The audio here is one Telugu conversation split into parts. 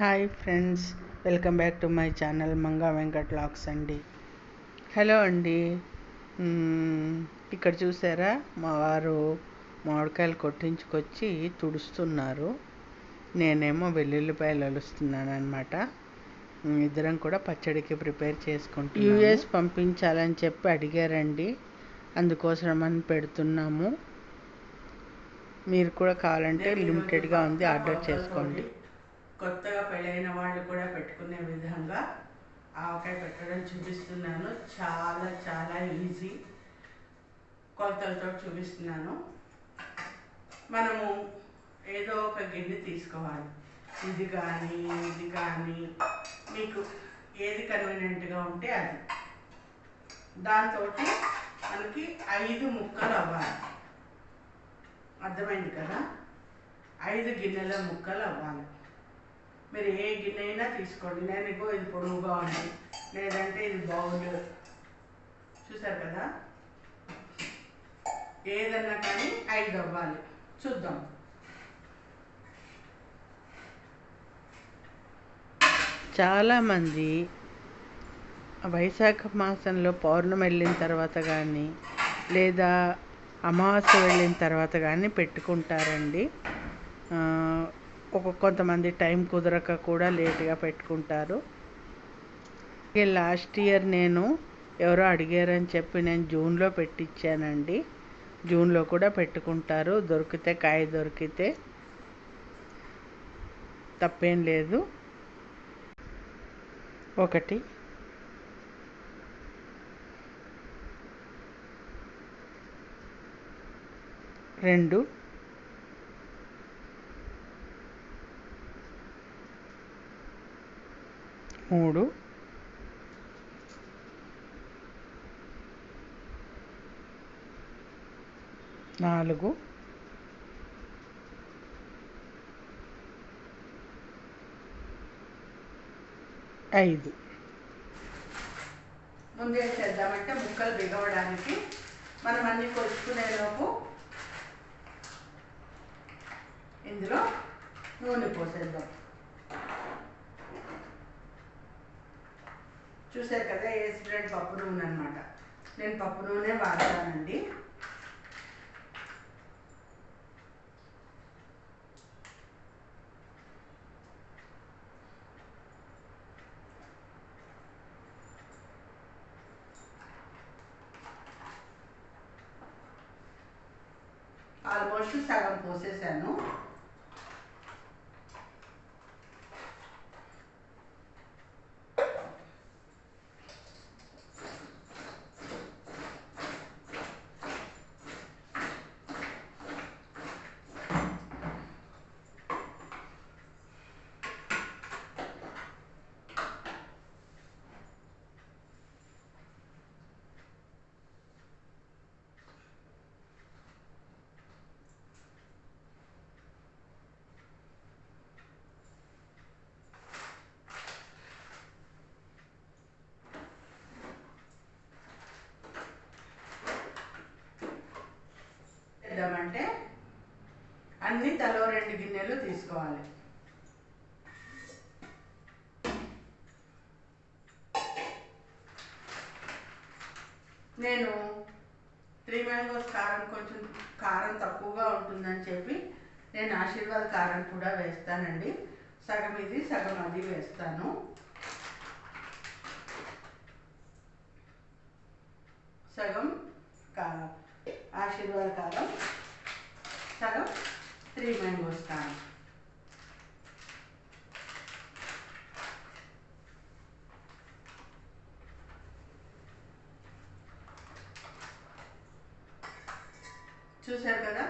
Hi friends welcome back to my channel Manga Venkat lakhs అండి. హలో అండి. ఇక్కడ చూసారా? మా వారు మామిడికాయలు కొట్టించుకొచ్చి తుడుస్తున్నారు. నేనేమో వెల్లుల్లిపాయలు అలుస్తున్నాను అనమాట ఇద్దరం కూడా పచ్చడికి ప్రిపేర్ చేసుకుంటాం యూఎస్ పంపించాలని చెప్పి అడిగారండి. అందుకోసమని పెడుతున్నాము. మీరు కూడా కావాలంటే లిమిటెడ్గా ఉంది ఆర్డర్ చేసుకోండి. కొత్తగా పెళ్ళైన వాళ్ళు కూడా పెట్టుకునే విధంగా ఆవకాయ పెట్టడం చూపిస్తున్నాను. చాలా చాలా ఈజీ. కొలతలతో చూపిస్తున్నాను. మనము ఏదో ఒక గిన్నె తీసుకోవాలి. ఇది కానీ ఇది కానీ మీకు ఏది కన్వీనియంట్గా ఉంటే అది. దాంతో మనకి ఐదు ముక్కలు అవ్వాలి. అర్థమైంది కదా? ఐదు గిన్నెల ముక్కలు అవ్వాలి. మీరు ఏ గిన్నె అయినా తీసుకోండి. నేను ఇగో ఇది పొడవుగా ఉంది. లేదంటే ఇది బౌల్ చూసారు కదా? ఏదన్నా కానీ ఐదు అవ్వాలి. చూద్దాం. చాలామంది వైశాఖ మాసంలో పౌర్ణమి వెళ్ళిన తర్వాత కానీ లేదా అమావాస్య వెళ్ళిన తర్వాత కానీ పెట్టుకుంటారండి. ఒక కొంతమంది టైం కుదరక కూడా లేట్గా పెట్టుకుంటారు. ఈ లాస్ట్ ఇయర్ నేను ఎవరో అడిగారని చెప్పి నేను జూన్లో పెట్టించానండి జూన్లో కూడా పెట్టుకుంటారు. దొరికితే కాయ దొరికితే తప్పేం లేదు. ఒకటి. రెండు. మూడు. నాలుగు. ఐదు. ముందే చేద్దామంటే ముక్కలు బిగవడానికి మనం అన్ని కొలుచుకునేలోపు ఇందులో నూనె పోసేద్దాం. చూసారు కదా ఏ స్ప్రెడ్ పప్పు నూనె అనమాట నేను పప్పు నూనె వాడతానండి. ఆల్మోస్ట్ సగం పోసేసాను చేద్దామంటే అన్ని తలో రెండు తీసుకోవాలి నేను త్రీ మ్యాంగోస్ కారం కొంచెం కారం తక్కువగా ఉంటుందని చెప్పి నేను ఆశీర్వాద్ కారం కూడా వేస్తానండి. సగం ఇది సగం అది వేస్తాను. సగం కా ఆశీర్వాద్ కారం సగం త్రీ మ్యాంగోస్ కారం. చూశారు కదా?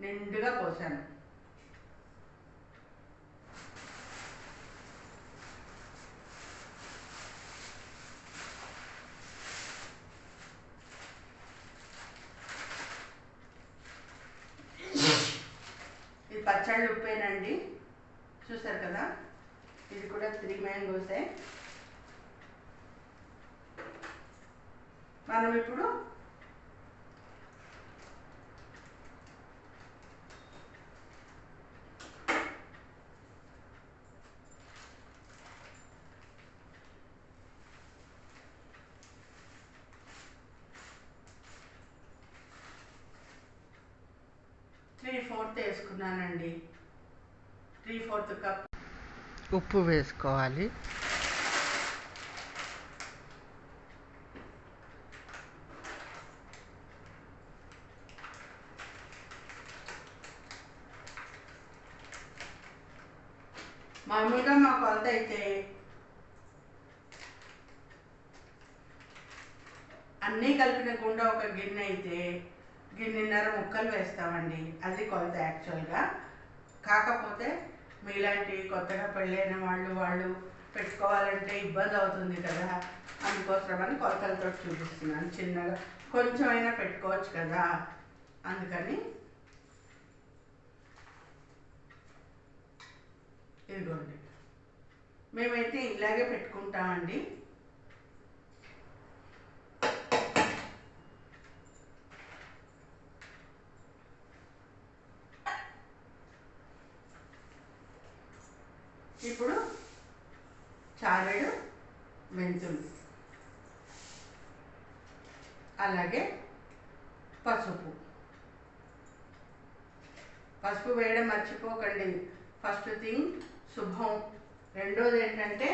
నిండుగా పోసాను ఇది పచ్చళ్ళు ఉప్పేనండి. చూసారు కదా? ఇది కూడా త్రీ మ్యాంగోసే మనం ఇప్పుడు త్రీ ఫోర్త్ వేసుకున్నానండి. Three fourth cup. ఉప్పు వేసుకోవాలి మామూలుగా మా కొలత అయితే అన్నీ కలిపిన గుండా ఒక గిన్నె అయితే గిన్నెన్నర ముక్కలు వేస్తామండి అది యాక్చువల్గా. కాకపోతే మీలాంటి కొత్తగా పెళ్ళైన వాళ్ళు వాళ్ళు పెట్టుకోవాలంటే ఇబ్బంది అవుతుంది కదా. అందుకోసమని కొలతలతో చూపిస్తున్నాను. చిన్నగా కొంచెమైనా పెట్టుకోవచ్చు కదా. అందుకని ఇదిగోండి. మేమైతే ఇలాగే పెట్టుకుంటామండి ఇప్పుడు చారెడు మెంతులు అలాగే పసుపు పసుపు వేయడం మర్చిపోకండి. ఫస్ట్ థింగ్ శుభం. రెండోది ఏంటంటే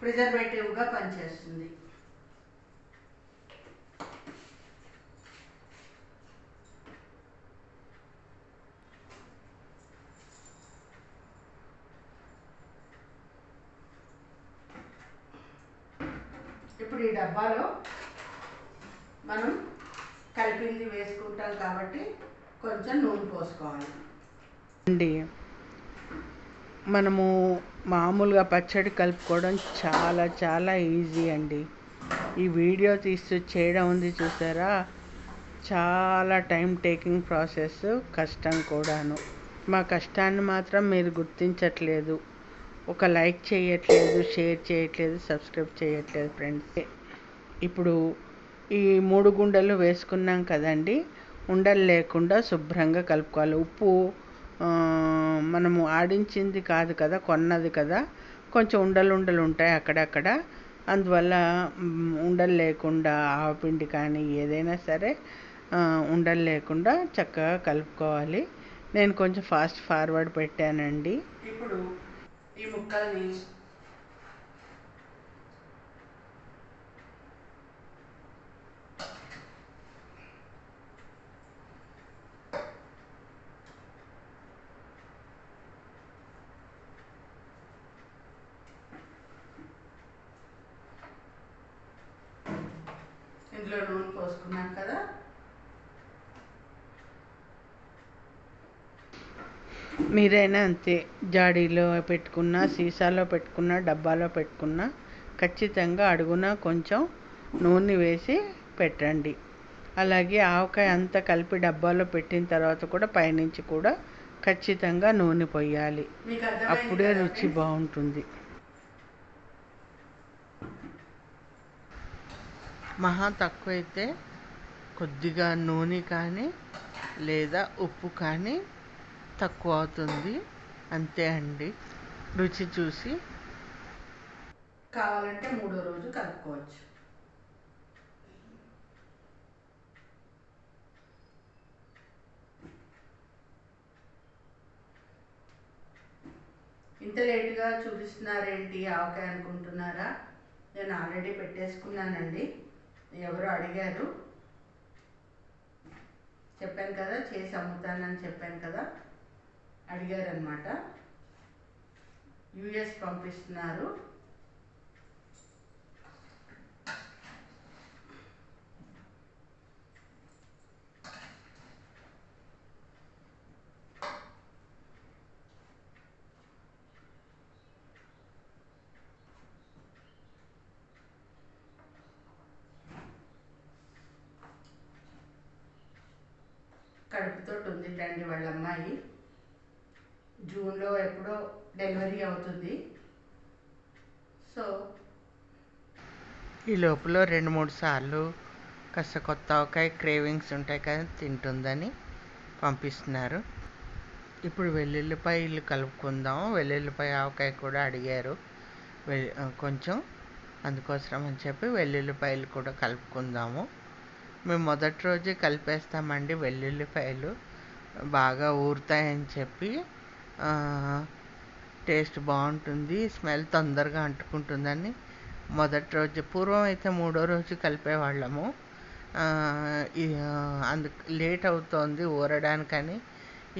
ప్రిజర్వేటివ్గా పనిచేస్తుంది. ఇప్పుడు ఈ డబ్బాలో మనం కలిపింది వేసుకుంటాం కాబట్టి కొంచెం నూనె పోసుకోవాలి. అండి. మనము మామూలుగా పచ్చడి కలుపుకోవడం చాలా చాలా ఈజీ అండి. ఈ వీడియో తీసి చేయడం ఉంది చూసారా? చాలా టైం టేకింగ్ ప్రాసెస్ కష్టం కూడాను. మా కష్టాన్ని మాత్రం మీరు గుర్తించట్లేదు. ఒక లైక్ చేయట్లేదు షేర్ చేయట్లేదు సబ్స్క్రైబ్ చేయట్లేదు ఫ్రెండ్స్. ఇప్పుడు ఈ మూడు గుండెలు వేసుకున్నాం కదండి. ఉండలు లేకుండా శుభ్రంగా కలుపుకోవాలి. ఉప్పు మనము ఆడించింది కాదు కదా కొన్నది కదా కొంచెం ఉండలు ఉండలు ఉంటాయి అక్కడక్కడ. అందువల్ల ఉండలు లేకుండా ఆవపిండి కానీ ఏదైనా సరే ఉండలు లేకుండా చక్కగా కలుపుకోవాలి. నేను కొంచెం ఫాస్ట్ ఫార్వర్డ్ పెట్టానండి. ఇప్పుడు ఈ ముక్కల్ని ఇందులో నూనె పోసుకున్నాం కదా. మీరైనా అంతే జాడీలో పెట్టుకున్న సీసాలో పెట్టుకున్న డబ్బాలో పెట్టుకున్న ఖచ్చితంగా అడుగున కొంచెం నూనె వేసి పెట్టండి. అలాగే ఆవకాయ అంతా కలిపి డబ్బాలో పెట్టిన తర్వాత కూడా పైనుంచి కూడా ఖచ్చితంగా నూనె పొయ్యాలి అప్పుడే రుచి? బాగుంటుంది. మహా తక్కువైతే కొద్దిగా నూనె కానీ లేదా ఉప్పు కానీ తక్కువ అవుతుంది. అంతే అండి. రుచి చూసి. కావాలంటే మూడో రోజు కలుపుకోవచ్చు. ఇంత లేటుగా చూపిస్తున్నారేంటి? ఆవకాయ అనుకుంటున్నారా? నేను ఆల్రెడీ పెట్టేసుకున్నానండి. ఎవరు అడిగారు? చెప్పాను కదా చేసి అమ్ముతానని చెప్పాను కదా అడిగారనమాట యుఎస్ పంపిస్తున్నారు. కడుపుతో వాళ్ళ అమ్మాయి జూన్లో ఎప్పుడో డెలివరీ అవుతుంది. సో ఈ లోపల రెండు మూడు సార్లు కాస్త కొత్త ఆవకాయ క్రేవింగ్స్ ఉంటాయి కదా తింటుందని పంపిస్తున్నారు. ఇప్పుడు వెల్లుల్లిపాయలు కలుపుకుందాం. వెల్లుల్లిపాయ ఆవకాయ కూడా అడిగారు. కొంచెం అందుకోసం అని చెప్పి వెల్లుల్లిపాయలు కూడా కలుపుకుందాము. మేము మొదటి రోజే కలిపేస్తామండి వెల్లుల్లిపాయలు. బాగా ఊరుతాయని చెప్పి టేస్ట్ బాగుంటుంది స్మెల్ తొందరగా అంటుకుంటుందని మొదటి రోజు పూర్వం అయితే మూడో రోజు కలిపేవాళ్ళము. అందుకు లేట్ అవుతోంది ఊరడానికని.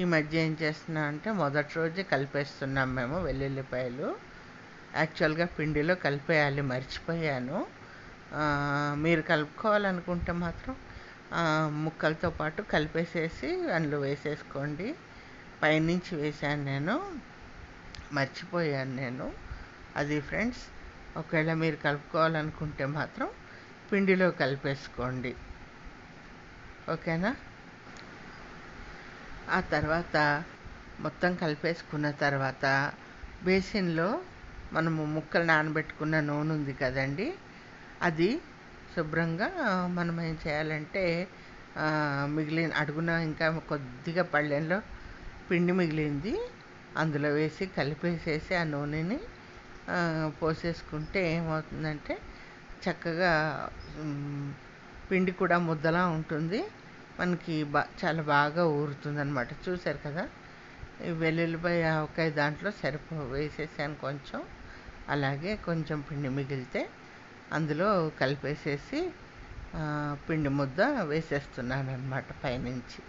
ఈ మధ్య ఏం చేస్తున్నా అంటే మొదటి రోజే కలిపేస్తున్నాం మేము వెల్లుల్లిపాయలు. యాక్చువల్గా పిండిలో కలిపేయాలి మర్చిపోయాను. మీరు కలుపుకోవాలనుకుంటే మాత్రం ముక్కలతో పాటు కలిపేసేసి అందులో వేసేసుకోండి. పైనుంచి వేసాను నేను. మర్చిపోయాను నేను. అది ఫ్రెండ్స్ ఒకవేళ మీరు కలుపుకోవాలనుకుంటే మాత్రం పిండిలో కలిపేసుకోండి. ఓకేనా? ఆ తర్వాత మొత్తం కలిపేసుకున్న తర్వాత బేసిన్లో మనము ముక్కలు నానబెట్టుకున్న నూనె ఉంది కదండి అది శుభ్రంగా మనం ఏం చేయాలంటే మిగిలిన అడుగున ఇంకా కొద్దిగా పళ్ళెంలో పిండి మిగిలింది. అందులో వేసి కలిపేసేసి ఆ నూనెని పోసేసుకుంటే ఏమవుతుందంటే చక్కగా పిండి కూడా ముద్దలా ఉంటుంది. మనకి బా చాలా బాగా ఊరుతుంది అనమాట చూసారు కదా వెల్లుల్లిపాయ ఆవకాయ దాంట్లో సరిపో వేసేసాను కొంచెం. అలాగే కొంచెం పిండి మిగిలితే అందులో కలిపేసేసి పిండి ముద్ద వేసేస్తున్నాను అనమాట పైనుంచి.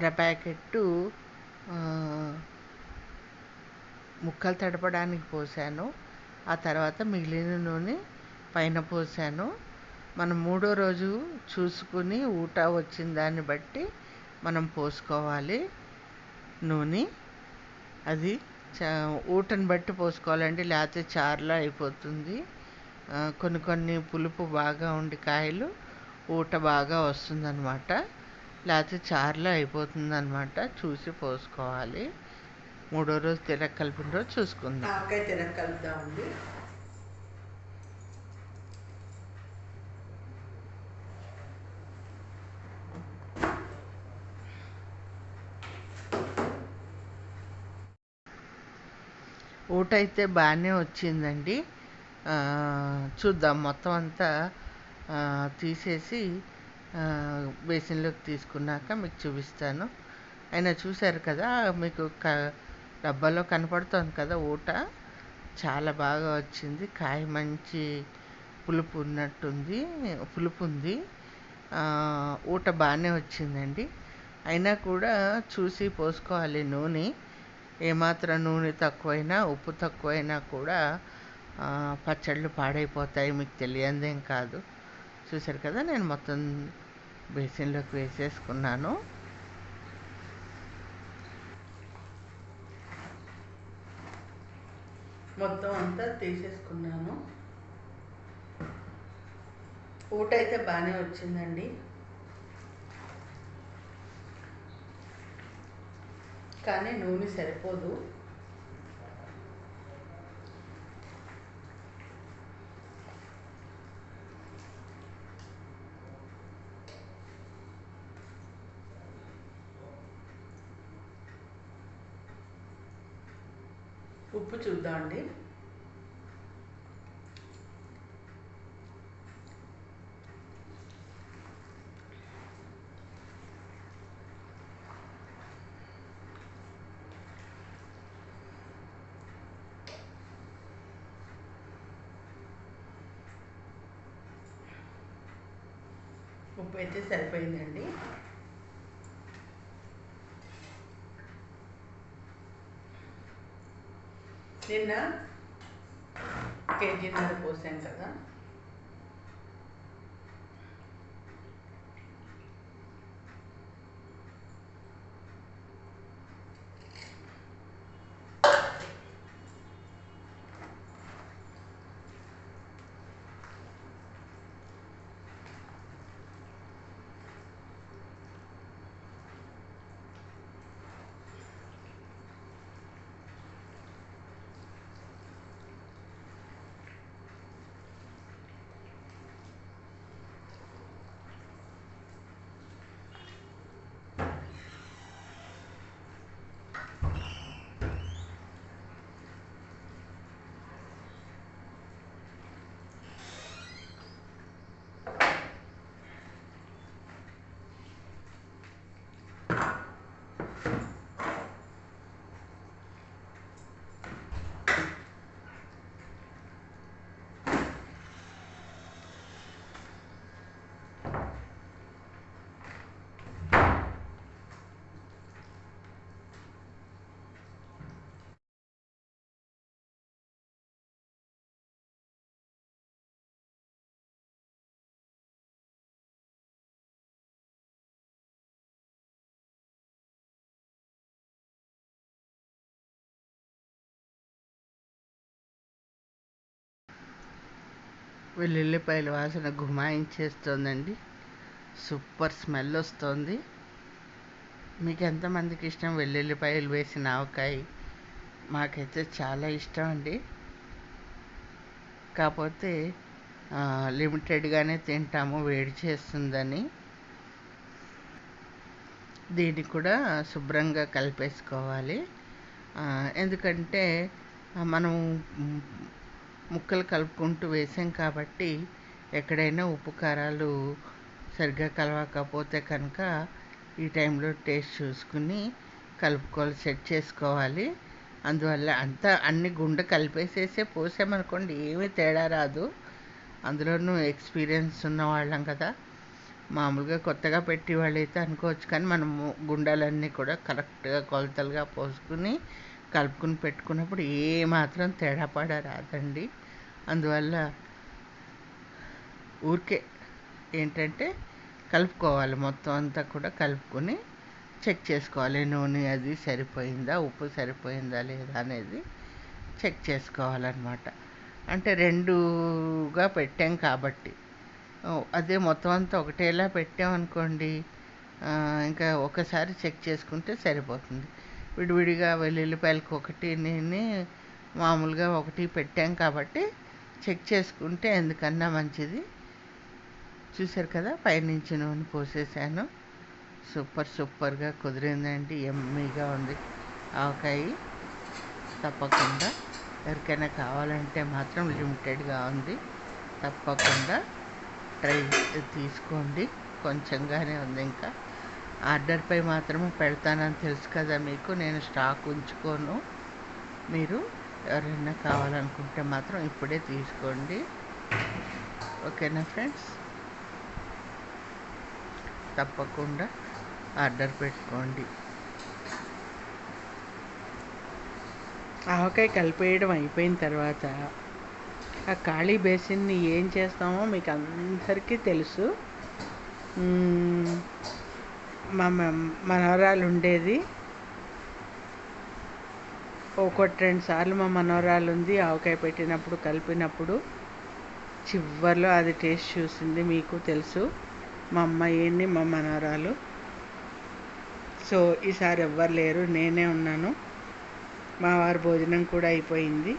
అర ప్యాకెట్టు ముక్కలు తడపడానికి పోసాను. ఆ తర్వాత మిగిలిన నూనె పైన పోసాను. మనం మూడో రోజు చూసుకుని ఊట వచ్చిన దాన్ని బట్టి మనం పోసుకోవాలి నూనె. అది ఊటను బట్టి పోసుకోవాలండి లేకపోతే చారులా అయిపోతుంది. కొన్ని కొన్ని పులుపు బాగా ఉండి కాయలు ఊట బాగా వస్తుందన్నమాట. లేకపోతే చారులో అయిపోతుందన్నమాట. చూసి పోసుకోవాలి. మూడో రోజు తిరగ కలిపిన రోజు చూసుకుందాం. ఆవకాయ తిరగ కలుపుదామండి ఊట అయితే బాగానే వచ్చిందండి చూద్దాం. మొత్తం అంతా తీసేసి బేసిన్లోకి తీసుకున్నాక మీకు చూపిస్తాను. ఆయన చూశారు కదా మీకు క డబ్బాలో కనపడుతోంది కదా ఊట. చాలా బాగా వచ్చింది. కాయ మంచి పులుపు ఉన్నట్టుంది పులుపు ఉంది. ఊట బాగానే వచ్చిందండి. అయినా కూడా చూసి పోసుకోవాలి నూనె. ఏమాత్రం నూనె తక్కువైనా ఉప్పు తక్కువైనా కూడా పచ్చళ్ళు పాడైపోతాయి మీకు తెలియందేం కాదు. చూసారు కదా నేను మొత్తం బేసిన్లోకి వేసేసుకున్నాను. మొత్తం అంతా తీసేసుకున్నాను. ఊట అయితే బాగానే వచ్చిందండి. కానీ నూనె సరిపోదు. ఉప్పు చూద్దామండి ఉప్పు అయితే సరిపోయిందండి. నిన్న కేజీన్నర పోసాం కదా వెల్లుల్లిపాయల వాసన గుమాయించేస్తుందండి సూపర్ స్మెల్ వస్తుంది. మీకు ఎంతమందికి ఇష్టం వెల్లుల్లిపాయలు వేసిన ఆవకాయ మాకైతే చాలా ఇష్టం అండి. కాకపోతే లిమిటెడ్గానే తింటాము వేడి చేస్తుందని. దీన్ని కూడా శుభ్రంగా కలిపేసుకోవాలి. ఎందుకంటే మనం ముక్కలు కలుపుకుంటూ వేసాం కాబట్టి ఎక్కడైనా ఉప్పు కారాలు సరిగ్గా కలవకపోతే కనుక ఈ టైంలో టేస్ట్ చూసుకుని కలుపుకోవాలి సెట్ చేసుకోవాలి. అందువల్ల అంతా అన్ని గుండె కలిపేసేసే పోసామనుకోండి ఏమీ తేడా రాదు. అందులోనూ ఎక్స్పీరియన్స్ ఉన్న వాళ్ళం కదా. మామూలుగా కొత్తగా పెట్టి వాళ్ళైతే అనుకోవచ్చు కానీ మనము గుండాలన్నీ కూడా కరెక్ట్గా కొలతలుగా పోసుకుని కలుపుకుని పెట్టుకున్నప్పుడు ఏ మాత్రం రాదండి. అందువల్ల ఊరికే ఏంటంటే కలుపుకోవాలి. మొత్తం అంతా కూడా కలుపుకొని చెక్ చేసుకోవాలి. నూనె అది సరిపోయిందా? ఉప్పు సరిపోయిందా లేదా అనేది చెక్ చేసుకోవాలన్నమాట. అంటే రెండుగా పెట్టాం కాబట్టి. అదే మొత్తం అంతా ఒకటేలా పెట్టామనుకోండి అనుకోండి ఇంకా ఒకసారి చెక్ చేసుకుంటే సరిపోతుంది. విడివిడిగా వెల్లుల్లిపాయలకు ఒకటి నేను మామూలుగా ఒకటి పెట్టాం కాబట్టి చెక్ చేసుకుంటే ఎందుకన్నా మంచిది. చూసారు కదా పైనుంచి నూనె పోసేసాను. సూపర్ సూపర్గా కుదిరిందండి ఎమ్మీగా ఉంది. ఆవకాయ తప్పకుండా ఎవరికైనా కావాలంటే మాత్రం లిమిటెడ్గా ఉంది. తప్పకుండా ట్రై తీసుకోండి కొంచెంగానే ఉంది ఇంకా. ఆర్డర్పై మాత్రమే పెడతానని తెలుసు కదా మీకు. నేను స్టాక్ ఉంచుకోను. మీరు ఎవరైనా కావాలనుకుంటే మాత్రం ఇప్పుడే తీసుకోండి. ఓకేనా ఫ్రెండ్స్? తప్పకుండా ఆర్డర్ పెట్టుకోండి. ఆవకాయ కలిపేయడం అయిపోయిన తర్వాత ఆ ఖాళీ బేసిన్ని ఏం చేస్తామో మీకు అందరికీ తెలుసు. మా మనవరాలు ఉండేది. ఒకటి రెండు సార్లు మా మనవరాలు ఉంది ఆవకాయ పెట్టినప్పుడు కలిపినప్పుడు. చివర్లో అది టేస్ట్ చూసింది మీకు తెలుసు. మా అమ్మాయిని మా మనవరాలు. సో ఈసారి ఎవ్వరు లేరు నేనే ఉన్నాను. మా వారి భోజనం కూడా అయిపోయింది.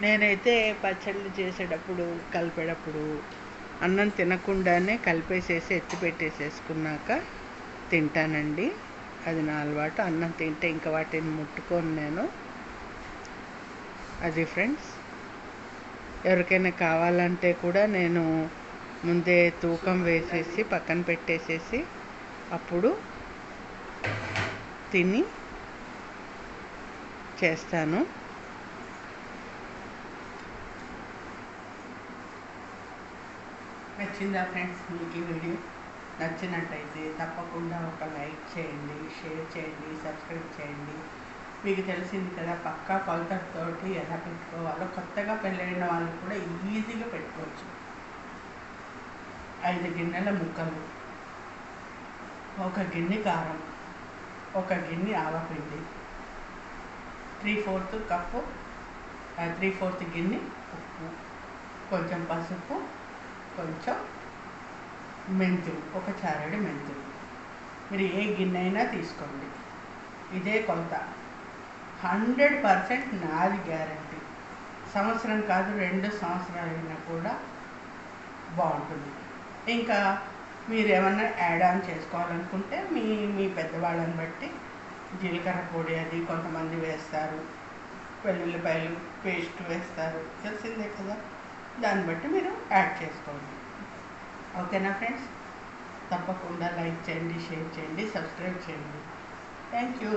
నేనైతే పచ్చళ్ళు చేసేటప్పుడు కలిపేటప్పుడు అన్నం తినకుండానే కలిపేసేసి ఎత్తి పెట్టేసేసుకున్నాక తింటానండి. అది నా అలవాటు. అన్నం తింటే ఇంకా వాటిని ముట్టుకోను నేను. అది ఫ్రెండ్స్. ఎవరికైనా కావాలంటే కూడా నేను ముందే తూకం వేసేసి పక్కన పెట్టేసేసి అప్పుడు తిని చేస్తాను. నచ్చిందా ఫ్రెండ్స్ మీకు ఈ వీడియో? నచ్చినట్టయితే తప్పకుండా ఒక లైక్ చేయండి షేర్ చేయండి సబ్స్క్రైబ్ చేయండి. మీకు తెలిసింది కదా పక్కా కొలతతోటి ఎలా పెట్టుకోవాలో కొత్తగా పెళ్ళైన వాళ్ళు కూడా ఈజీగా పెట్టుకోవచ్చు. ఐదు గిన్నెల ముక్కలు ఒక గిన్నె కారం ఒక గిన్నె ఆవపిండి three fourth cup three fourth గిన్నె ఉప్పు కొంచెం పసుపు కొంచెం మెంతులు ఒక చారడి మెంతులు. మీరు ఏ గిన్నె అయినా తీసుకోండి. ఇదే కొలత. హండ్రెడ్ పర్సెంట్ నాది గ్యారంటీ. సంవత్సరం కాదు రెండు సంవత్సరాలు అయినా కూడా బాగుంటుంది. ఇంకా మీరు ఏమన్నా యాడ్ ఆన్ చేసుకోవాలనుకుంటే మీ మీ పెద్దవాళ్ళని బట్టి జీలకర్ర పొడి అది కొంతమంది వేస్తారు. వెల్లుల్లిపాయలు పేస్ట్ వేస్తారు. తెలిసిందే కదా? దాన్ని బట్టి మీరు యాడ్ చేసుకోండి. ఓకేనా ఫ్రెండ్స్? తప్పకుండా లైక్ చేయండి షేర్ చేయండి సబ్స్క్రైబ్ చేయండి. Thank you.